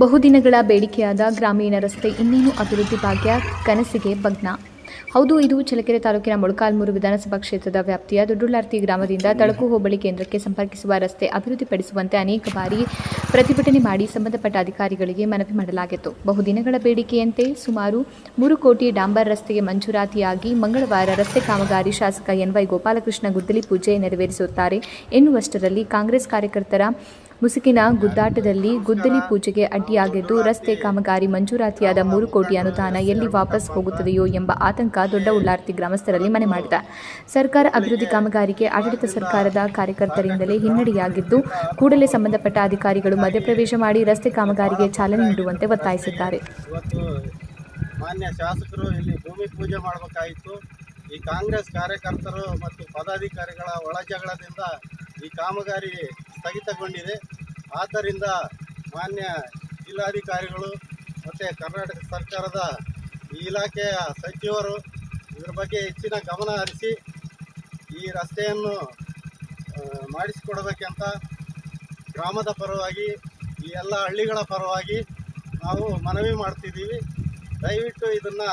ಬಹುದಿನಗಳ ಬೇಡಿಕೆಯಾದ ಗ್ರಾಮೀಣ ರಸ್ತೆ ಇನ್ನೇನು ಅಭಿವೃದ್ಧಿ ಭಾಗ್ಯ ಕನಸಿಗೆ ಭಗ್ನ. ಹೌದು, ಇದು ಚಳ್ಳಕೆರೆ ತಾಲೂಕಿನ ಮೊಳಕಾಲ್ಮೂರು ವಿಧಾನಸಭಾ ಕ್ಷೇತ್ರದ ವ್ಯಾಪ್ತಿಯ ದೊಡ್ಡುಳ್ಳಾರ್ತಿ ಗ್ರಾಮದಿಂದ ತಳಕು ಹೋಬಳಿ ಕೇಂದ್ರಕ್ಕೆ ಸಂಪರ್ಕಿಸುವ ರಸ್ತೆ ಅಭಿವೃದ್ಧಿಪಡಿಸುವಂತೆ ಅನೇಕ ಬಾರಿ ಪ್ರತಿಭಟನೆ ಮಾಡಿ ಸಂಬಂಧಪಟ್ಟ ಅಧಿಕಾರಿಗಳಿಗೆ ಮನವಿ ಮಾಡಲಾಗಿತ್ತು. ಬಹುದಿನಗಳ ಬೇಡಿಕೆಯಂತೆ ಸುಮಾರು ಮೂರು ಕೋಟಿ ಡಾಂಬರ್ ರಸ್ತೆಗೆ ಮಂಜೂರಾತಿಯಾಗಿ ಮಂಗಳವಾರ ರಸ್ತೆ ಕಾಮಗಾರಿ ಶಾಸಕ ಎನ್ವೈ ಗೋಪಾಲಕೃಷ್ಣ ಗುದ್ದಲಿ ಪೂಜೆ ನೆರವೇರಿಸುತ್ತಾರೆ. ಎನ್ನುವಷ್ಟರಲ್ಲಿ ಕಾಂಗ್ರೆಸ್ ಕಾರ್ಯಕರ್ತರ ಮುಸುಕಿನ ಗುದ್ದಾಟದಲ್ಲಿ ಗುದ್ದಲಿ ಪೂಜೆಗೆ ಅಡ್ಡಿಯಾಗಿದ್ದು, ರಸ್ತೆ ಕಾಮಗಾರಿ ಮಂಜೂರಾತಿಯಾದ ಮೂರು ಕೋಟಿ ಅನುದಾನ ಎಲ್ಲಿ ವಾಪಸ್ ಹೋಗುತ್ತದೆಯೋ ಎಂಬ ಆತಂಕ ದೊಡ್ಡ ಉಳ್ಳಾರ್ತಿ ಗ್ರಾಮಸ್ಥರಲ್ಲಿ ಮನೆ ಮಾಡಿದೆ. ಸರ್ಕಾರ ಅಭಿವೃದ್ಧಿ ಕಾಮಗಾರಿಗೆ ಆಡಳಿತ ಸರ್ಕಾರದ ಕಾರ್ಯಕರ್ತರಿಂದಲೇ ಹಿನ್ನಡೆಯಾಗಿದ್ದು, ಕೂಡಲೇ ಸಂಬಂಧಪಟ್ಟ ಅಧಿಕಾರಿಗಳು ಮಧ್ಯಪ್ರವೇಶ ಮಾಡಿ ರಸ್ತೆ ಕಾಮಗಾರಿಗೆ ಚಾಲನೆ ನೀಡುವಂತೆ ಒತ್ತಾಯಿಸಿದ್ದಾರೆ. ಮಾನ್ಯ ಶಾಸಕರು, ಇಲ್ಲಿ ಭೂಮಿ ಪೂಜೆ ಮಾಡಬೇಕಾಯಿತು. ಈ ಕಾಂಗ್ರೆಸ್ ಕಾರ್ಯಕರ್ತರು ಮತ್ತು ಪದಾಧಿಕಾರಿಗಳ ಒಳಜಗಳದಿಂದ ಈ ಕಾಮಗಾರಿ ಸ್ಥಗಿತಗೊಂಡಿದೆ. ಆದ್ದರಿಂದ ಮಾನ್ಯ ಜಿಲ್ಲಾಧಿಕಾರಿಗಳು ಮತ್ತು ಕರ್ನಾಟಕ ಸರ್ಕಾರದ ಇಲಾಖೆಯ ಸಚಿವರು ಇದ್ರ ಬಗ್ಗೆ ಹೆಚ್ಚಿನ ಗಮನ ಹರಿಸಿ ಈ ರಸ್ತೆಯನ್ನು ಮಾಡಿಸಿಕೊಡಬೇಕಂತ ಗ್ರಾಮದ ಪರವಾಗಿ, ಈ ಎಲ್ಲ ಹಳ್ಳಿಗಳ ಪರವಾಗಿ ನಾವು ಮನವಿ ಮಾಡ್ತಿದ್ದೀವಿ. ದಯವಿಟ್ಟು ಇದನ್ನು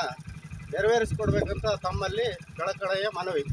ನೆರವೇರಿಸಿಕೊಡ್ಬೇಕಂತ ತಮ್ಮಲ್ಲಿ ಕಳಕಳೆಯ ಮನವಿ.